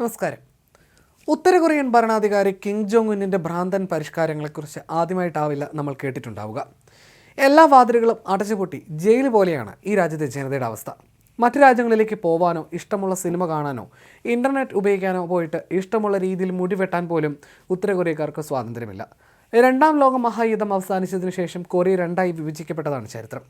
നമസ്കാരം. ഉത്തര കൊറിയൻ ഭരണാധികാരി കിം ജോങ് ഉന്നിന്റെ ഭ്രാന്തൻ പരിഷ്കാരങ്ങളെക്കുറിച്ച് ആദ്യമായിട്ടാവില്ല നമ്മൾ കേട്ടിട്ടുണ്ടാവുക. എല്ലാ വാതിലുകളും അടച്ചുപൂട്ടി ജയിൽ പോലെയാണ് ഈ രാജ്യത്തെ ജനതയുടെ അവസ്ഥ. മറ്റു രാജ്യങ്ങളിലേക്ക് പോവാനോ ഇഷ്ടമുള്ള സിനിമ കാണാനോ ഇന്റർനെറ്റ് ഉപയോഗിക്കാനോ പോയിട്ട് ഇഷ്ടമുള്ള രീതിയിൽ മുടി വെട്ടാൻ പോലും ഉത്തര കൊറിയക്കാർക്ക് സ്വാതന്ത്ര്യമില്ല. രണ്ടാം ലോക മഹായുദ്ധം അവസാനിച്ചതിനു ശേഷം കൊറിയ രണ്ടായി വിഭജിക്കപ്പെട്ടതാണ് ചരിത്രം.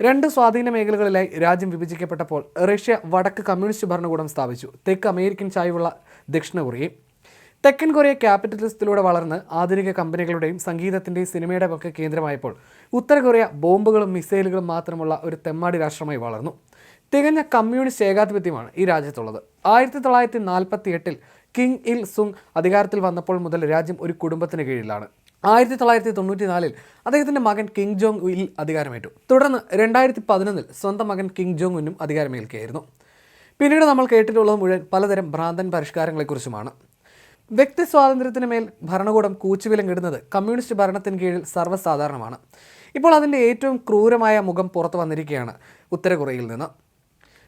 രണ്ട് സ്വാധീന മേഖലകളിലായി രാജ്യം വിഭജിക്കപ്പെട്ടപ്പോൾ റഷ്യ വടക്ക് കമ്മ്യൂണിസ്റ്റ് ഭരണകൂടം സ്ഥാപിച്ചു. തെക്ക് അമേരിക്കൻ ചായവുള്ള ദക്ഷിണ കൊറിയയും തെക്കൻ കൊറിയ ക്യാപിറ്റലിസത്തിലൂടെ വളർന്ന് ആധുനിക കമ്പനികളുടെയും സംഗീതത്തിന്റെയും സിനിമയുടെയും ഒക്കെ കേന്ദ്രമായപ്പോൾ ഉത്തര കൊറിയ ബോംബുകളും മിസൈലുകളും മാത്രമുള്ള ഒരു തെമ്മാടി രാഷ്ട്രമായി വളർന്നു. തികഞ്ഞ കമ്മ്യൂണിസ്റ്റ് ഏകാധിപത്യമാണ് ഈ രാജ്യത്തുള്ളത്. ആയിരത്തി തൊള്ളായിരത്തി നാൽപ്പത്തി എട്ടിൽ കിങ് ഇൽ സുങ് അധികാരത്തിൽ വന്നപ്പോൾ മുതൽ രാജ്യം ഒരു കുടുംബത്തിന് കീഴിലാണ്. ആയിരത്തി തൊള്ളായിരത്തി തൊണ്ണൂറ്റി നാലിൽ അദ്ദേഹത്തിന്റെ മകൻ കിങ് ജോങ് ഉയിൽ അധികാരമേറ്റു. തുടർന്ന് രണ്ടായിരത്തി പതിനൊന്നിൽ സ്വന്തം മകൻ കിങ് ജോങ് ഉന്നും അധികാരമേൽക്കുകയായിരുന്നു പിന്നീട് നമ്മൾ കേട്ടിട്ടുള്ളത് മുഴുവൻ പലതരം ഭ്രാന്തൻ പരിഷ്കാരങ്ങളെക്കുറിച്ചുമാണ്. വ്യക്തി സ്വാതന്ത്ര്യത്തിന് മേൽ ഭരണകൂടം കൂച്ചുവിലം കിടുന്നത് കമ്മ്യൂണിസ്റ്റ് ഭരണത്തിന് കീഴിൽ സർവസാധാരണമാണ്. ഇപ്പോൾ അതിന്റെ ഏറ്റവും ക്രൂരമായ മുഖം പുറത്തു വന്നിരിക്കുകയാണ് ഉത്തര കൊറിയയിൽ നിന്ന്.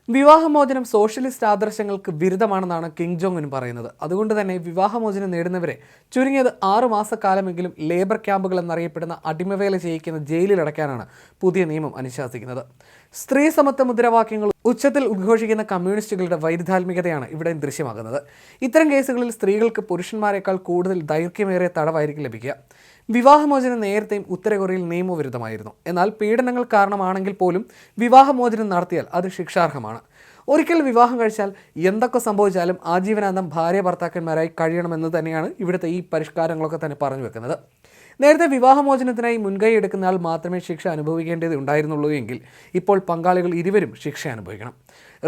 വിവാഹമോചനം സോഷ്യലിസ്റ്റ് ആദർശങ്ങൾക്ക് വിരുദ്ധമാണെന്നാണ് കിങ് ജോങ് ഉൻ പറയുന്നത്. അതുകൊണ്ട് തന്നെ വിവാഹമോചനം നേടുന്നവരെ ചുരുങ്ങിയത് ആറു മാസക്കാലമെങ്കിലും ലേബർ ക്യാമ്പുകൾ എന്നറിയപ്പെടുന്ന അടിമവേല ചെയ്യിക്കുന്ന ജയിലിൽ അടയ്ക്കാനാണ് പുതിയ നിയമം അനുശാസിക്കുന്നത്. സ്ത്രീ സമത്വ മുദ്രാവാക്യങ്ങൾ ഉച്ചത്തിൽ ഉദ്ഘോഷിക്കുന്ന കമ്മ്യൂണിസ്റ്റുകളുടെ വൈരുദ്ധാത്മികതയാണ് ഇവിടെ ദൃശ്യമാകുന്നത്. ഇത്തരം കേസുകളിൽ സ്ത്രീകൾക്ക് പുരുഷന്മാരെക്കാൾ കൂടുതൽ ദൈർഘ്യമേറിയ തടവായിരിക്കും ലഭിക്കുക. വിവാഹമോചനം നേരത്തെയും ഉത്തര കൊറിയയിൽ നിയമവിരുദ്ധമായിരുന്നു. എന്നാൽ പീഡനങ്ങൾ കാരണമാണെങ്കിൽ പോലും വിവാഹമോചനം നടത്തിയാൽ അത് ശിക്ഷാർഹമാണ്. ഒരിക്കൽ വിവാഹം കഴിച്ചാൽ എന്തൊക്കെ സംഭവിച്ചാലും ആജീവനാന്തം ഭാര്യ ഭർത്താക്കന്മാരായി കഴിയണമെന്ന് തന്നെയാണ് ഇവിടുത്തെ ഈ പരിഷ്കാരങ്ങളൊക്കെ തന്നെ പറഞ്ഞു വെക്കുന്നത്. നേരത്തെ വിവാഹമോചനത്തിനായി മുൻകൈ എടുക്കുന്ന ആൾ മാത്രമേ ശിക്ഷ അനുഭവിക്കേണ്ടത് ഉണ്ടായിരുന്നുള്ളൂ എങ്കിൽ ഇപ്പോൾ പങ്കാളികൾ ഇരുവരും ശിക്ഷ അനുഭവിക്കണം.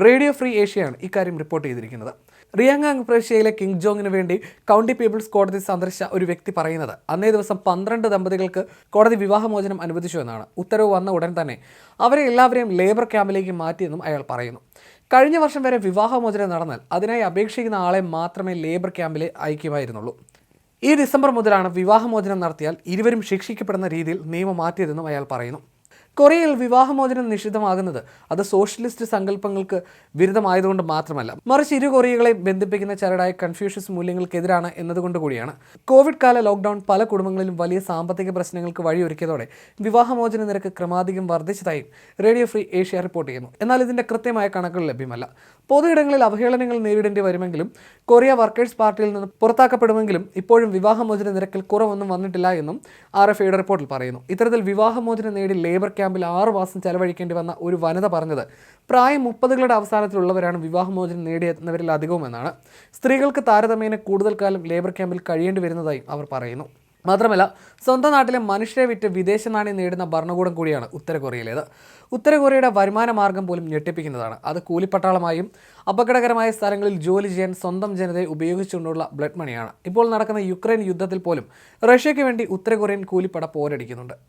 റേഡിയോ ഫ്രീ ഏഷ്യയാണ് ഇക്കാര്യം റിപ്പോർട്ട് ചെയ്തിരിക്കുന്നത്. റിയാങ്ങാങ് പ്രവിശ്യയിലെ കിങ് ജോങ്ങിന് വേണ്ടി കൗണ്ടി പീപ്പിൾസ് കോടതി സന്ദർശിച്ച ഒരു വ്യക്തി പറയുന്നത് അന്നേ ദിവസം പന്ത്രണ്ട് ദമ്പതികൾക്ക് കോടതി വിവാഹമോചനം അനുവദിച്ചു എന്നാണ്. ഉത്തരവ് വന്ന ഉടൻ തന്നെ അവരെ എല്ലാവരെയും ലേബർ ക്യാമ്പിലേക്ക് മാറ്റിയെന്നും അയാൾ പറയുന്നു. കഴിഞ്ഞ വർഷം വരെ വിവാഹമോചനം നടന്നാൽ. അതിനായി അപേക്ഷിക്കുന്ന ആളെ മാത്രമേ ലേബർ ക്യാമ്പിൽ അയക്കുമായിരുന്നുള്ളൂ ഈ ഡിസംബർ മുതലാണ് വിവാഹമോചനം നടത്തിയാൽ ഇരുവരും ശിക്ഷിക്കപ്പെടുന്ന രീതിയിൽ നിയമം മാറ്റിയതെന്നും അയാൾ പറയുന്നു. കൊറിയയിൽ വിവാഹമോചനം നിഷിദ്ധമാകുന്നത് അത് സോഷ്യലിസ്റ്റ് സങ്കല്പങ്ങൾക്ക് വിരുദ്ധമായതുകൊണ്ട് മാത്രമല്ല. മറിച്ച് ഇരു കൊറിയകളെയും ബന്ധിപ്പിക്കുന്ന ചരടായ കൺഫ്യൂഷ്യസ് മൂല്യങ്ങൾക്കെതിരാണ് എന്നതുകൊണ്ട് കൂടിയാണ്. കോവിഡ് കാല ലോക്ക്ഡൌൺ പല കുടുംബങ്ങളിലും വലിയ സാമ്പത്തിക പ്രശ്നങ്ങൾക്ക് വഴിയൊരുക്കിയതോടെ വിവാഹമോചന നിരക്ക് ക്രമാധികം വർദ്ധിച്ചതായും റേഡിയോ ഫ്രീ ഏഷ്യ റിപ്പോർട്ട് ചെയ്യുന്നു. എന്നാൽ ഇതിന്റെ കൃത്യമായ കണക്കുകൾ ലഭ്യമല്ല. പൊതുയിടങ്ങളിൽ അവഹേളനങ്ങൾ നേരിടേണ്ടി വരുമെങ്കിലും കൊറിയ വർക്കേഴ്സ് പാർട്ടിയിൽ നിന്ന് പുറത്താക്കപ്പെടുമെങ്കിലും ഇപ്പോഴും വിവാഹമോചന നിരക്കിൽ കുറവൊന്നും വന്നിട്ടില്ല എന്നും ആർ എഫ് റിപ്പോർട്ടിൽ പറയുന്നു. ഇത്തരത്തിൽ വിവാഹമോചനം നേടി ലേബർ ക്യാമ്പിൽ ആറു മാസം ചെലവഴിക്കേണ്ടി വന്ന ഒരു വനിത പറഞ്ഞത് പ്രായം മുപ്പതുകളുടെ അവസാനത്തിലുള്ളവരാണ് വിവാഹമോചനം നേടിയെത്തുന്നവരിൽ അധികവുമെന്നാണ്. സ്ത്രീകൾക്ക് താരതമ്യേന കൂടുതൽ കാലം ലേബർ ക്യാമ്പിൽ കഴിയേണ്ടി വരുന്നതായും അവർ പറയുന്നു. മാത്രമല്ല സ്വന്തം നാട്ടിലെ മനുഷ്യരെ വിറ്റ് വിദേശ നാണ്യം നേടുന്ന ഭരണകൂടം കൂടിയാണ് ഉത്തര കൊറിയയിലേത്. ഉത്തര കൊറിയയുടെ വരുമാന മാർഗം പോലും ഞെട്ടിപ്പിക്കുന്നതാണ്. അത് കൂലിപ്പട്ടാളമായും അപകടകരമായ സ്ഥലങ്ങളിൽ ജോലി ചെയ്യാൻ സ്വന്തം ജനതയെ ഉപയോഗിച്ചുകൊണ്ടുള്ള ബ്ലഡ് മണിയാണ്. ഇപ്പോൾ നടക്കുന്ന യുക്രൈൻ യുദ്ധത്തിൽ പോലും റഷ്യയ്ക്ക് വേണ്ടി ഉത്തര കൊറിയൻ കൂലിപ്പട പോരടിക്കുന്നുണ്ട്.